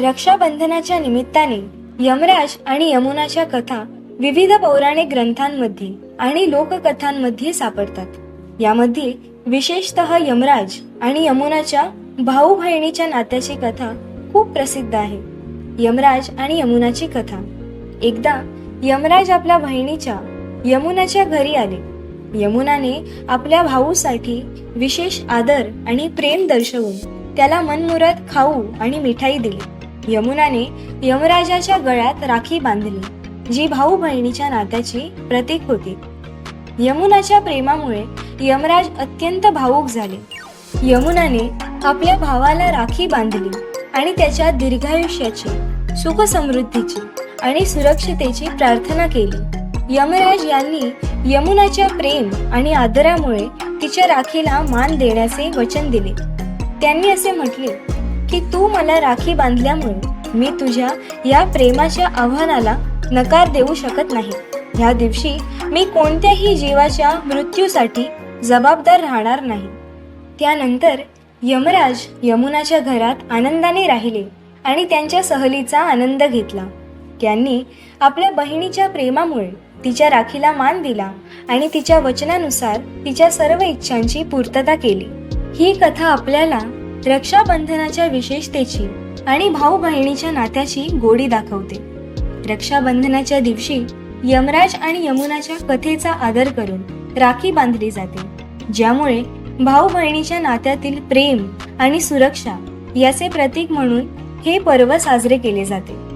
रक्षाबंधनाच्या निमित्ताने यमराज आणि यमुनाच्या कथा विविध पौराणिक ग्रंथांमध्ये आणि लोककथांमध्ये सापडतात. यामध्ये विशेषतः यमराज आणि यमुनाच्या भाऊ बहिणीच्या नात्याची कथा खूप प्रसिद्ध आहे. यमराज आणि यमुनाची कथा. एकदा यमराज आपल्या बहिणीच्या यमुनाच्या घरी आले. यमुनाने आपल्या भाऊसाठी विशेष आदर आणि प्रेम दर्शवून त्याला मनमुराद खाऊ आणि मिठाई दिली. यमुनाने यमराजाच्या गळ्यात राखी बांधली जी भाऊ बहिणीच्या नात्याची प्रतीक होती. यमुनाच्या प्रेमामुळे यमराज अत्यंत भावुक झाले. यमुनाने आपल्या भावाला राखी बांधली आणि त्याच्या दीर्घायुष्याची सुख समृद्धीची आणि सुरक्षितेची प्रार्थना केली. यमराज यांनी यमुनाच्या प्रेम आणि आदरामुळे तिच्या राखीला मान देण्याचे वचन दिले. त्यांनी असे म्हटले की तू मला राखी बांधल्यामुळे मी तुझ्या या प्रेमाच्या आव्हानाला नकार देऊ शकत नाही. ह्या दिवशी मी कोणत्याही जीवाच्या मृत्यूसाठी जबाबदार राहणार नाही. त्यानंतर यमराज यमुनाच्या घरात आनंदाने राहिले आणि त्यांच्या सहलीचा आनंद घेतला. त्यांनी आपल्या बहिणीच्या प्रेमामुळे तिच्या राखीला मान दिला आणि तिच्या वचनानुसार तिच्या सर्व इच्छांची पूर्तता केली. ही कथा आपल्याला रक्षाबंधनाच्या विशेषतेची आणि भाऊ बहिणीच्या नात्याची गोडी दाखवते. रक्षाबंधनाच्या दिवशी यमराज आणि यमुनाच्या कथेचा आदर करून राखी बांधली जाते ज्यामुळे भाऊ बहिणीच्या नात्यातील प्रेम आणि सुरक्षा याचे प्रतीक म्हणून हे पर्व साजरे केले जाते.